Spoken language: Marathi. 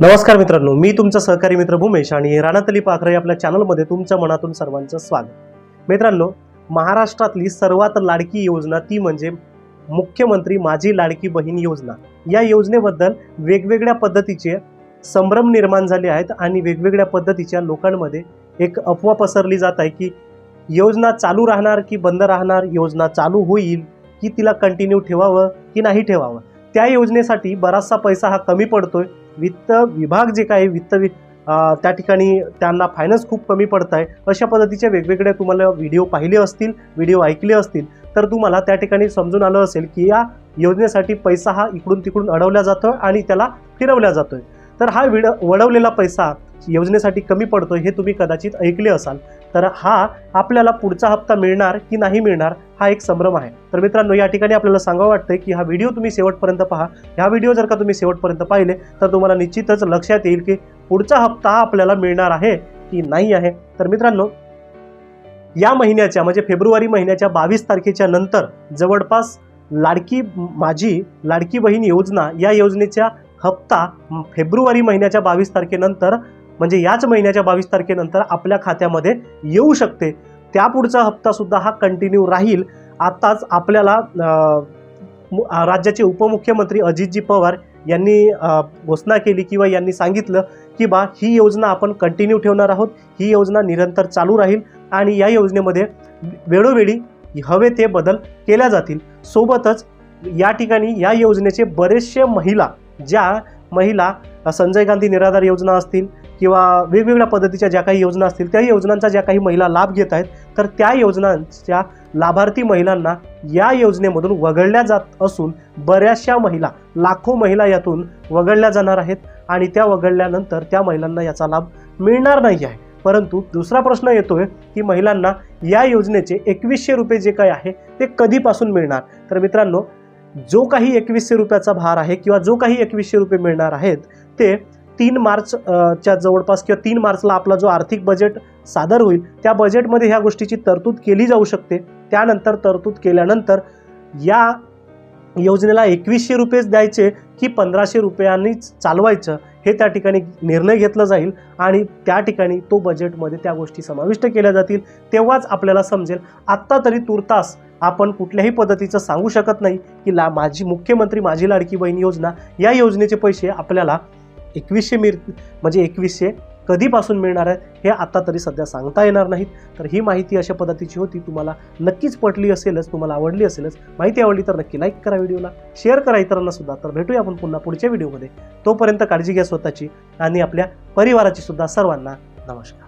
नमस्कार मित्रांनो मी तुमचा सहकारी मित्र भूमेश आणि राणातली पाखरे आपल्या चॅनलमध्ये तुमच्या मनातून सर्वांचं स्वागत. मित्रांनो महाराष्ट्रातली सर्वात लाडकी योजना ती म्हणजे मुख्यमंत्री माझी लाडकी बहीण योजना. या योजनेबद्दल वेगवेगळ्या पद्धतीचे संभ्रम निर्माण झाले आहेत आणि वेगवेगळ्या पद्धतीच्या लोकांमध्ये एक अफवा पसरली जात आहे की योजना चालू राहणार की बंद राहणार योजना चालू होईल की तिला कंटिन्यू ठेवावं की नाही ठेवावं? त्या योजनेसाठी बराचसा पैसा हा कमी पडतो आहे वित्त विभाग जे काही वित्त वि त्या ठिकाणी त्यांना फायनान्स खूप कमी पडत आहे अशा पद्धतीचे वेगवेगळे तुम्हाला व्हिडिओ पाहिले असतील व्हिडिओ ऐकले असतील तर तुम्हाला त्या ठिकाणी समजून आलं असेल की या योजनेसाठी पैसा हा इकडून तिकडून अडवला जातोय आणि त्याला फिरवला जातोय. तर हा विड वडवलेला पैसा योजनेसाठी कमी पडतोय हे तुम्ही कदाचित ऐकले असाल. तर हा आपल्याला पुढचा हप्ता मिळणार की नाही मिळणार हा एक संभ्रम आहे. तर मित्रांनो या ठिकाणी आपल्याला सांगावं वाटतं की हा व्हिडिओ तुम्ही शेवटपर्यंत पहा. ह्या व्हिडिओ जर का तुम्ही शेवटपर्यंत पाहिले तर तुम्हाला निश्चितच लक्षात येईल की पुढचा हप्ता हा आपल्याला मिळणार आहे की नाही आहे. तर मित्रांनो या महिन्याच्या म्हणजे फेब्रुवारी महिन्याच्या बावीस तारखेच्या नंतर जवळपास लाडकी माझी लाडकी बहीण योजना या योजनेच्या हप्ता फेब्रुवारी महिन्याच्या बावीस तारखेनंतर म्हणजे याच महिन्याच्या बावीस तारखेनंतर आपल्या खात्यामध्ये येऊ शकते. त्यापुढचा पुढचा हप्तासुद्धा हा कंटिन्यू राहील. आत्ताच आपल्याला राज्याचे उपमुख्यमंत्री अजितजी पवार यांनी घोषणा केली किंवा यांनी सांगितलं की बा ही योजना आपण कंटिन्यू ठेवणार आहोत. ही योजना निरंतर चालू राहील आणि या योजनेमध्ये वेळोवेळी हवे ते बदल केल्या जातील. सोबतच या ठिकाणी या योजनेचे बरेचसे महिला ज्या महिला संजय गांधी निराधार योजना असतील किंवा वेगवेगळ्या पद्धतीच्या ज्या काही योजना असतील त्या योजनांचा ज्या काही महिला लाभ घेत आहेत तर त्या योजनांच्या लाभार्थी महिलांना या योजनेमधून वगळल्या जात असून बऱ्याचशा महिला लाखो महिला यातून वगळल्या जाणार आहेत आणि त्या वगळल्यानंतर त्या महिलांना याचा लाभ मिळणार नाही आहे. परंतु दुसरा प्रश्न येतोय की महिलांना या योजनेचे एकवीसशे रुपये जे काय आहे ते कधीपासून मिळणार? तर मित्रांनो जो काही एकवीसशे रुपयाचा भार आहे किंवा जो काही एकवीसशे रुपये मिळणार आहेत ते तीन मार्च च्या जवळपास किंवा तीन मार्चला आपला जो आर्थिक बजेट सादर होईल त्या बजेटमध्ये ह्या गोष्टीची तरतूद केली जाऊ शकते. त्यानंतर तरतूद केल्यानंतर या योजनेला एकवीसशे रुपयेच द्यायचे की पंधराशे रुपयांनीच चालवायचं हे त्या ठिकाणी निर्णय घेतला जाईल आणि त्या ठिकाणी तो बजेटमध्ये त्या गोष्टी समाविष्ट केल्या जातील तेव्हाच आपल्याला समजेल. आत्ता तरी तुर्तास आपण कुठल्याही पद्धतीचं सांगू शकत नाही की ला माझी मुख्यमंत्री माझी लाडकी बहीण योजना या योजनेचे पैसे आपल्याला एकवीसशे मिळ म्हणजे एकवीसशे कधीपासून मिळणार आहेत हे आता तरी सध्या सांगता येणार नाहीत. तर ही माहिती अशा पद्धतीची होती. तुम्हाला नक्कीच पटली असेलच तुम्हाला आवडली असेलच माहिती आवडली तर नक्की लाईक करा व्हिडिओला शेअर करा इतरांना सुद्धा. तर भेटूया आपण पुन्हा पुढच्या व्हिडिओमध्ये. तोपर्यंत काळजी घ्या स्वतःची आणि आपल्या परिवाराची सुद्धा सर्वांना नमस्कार.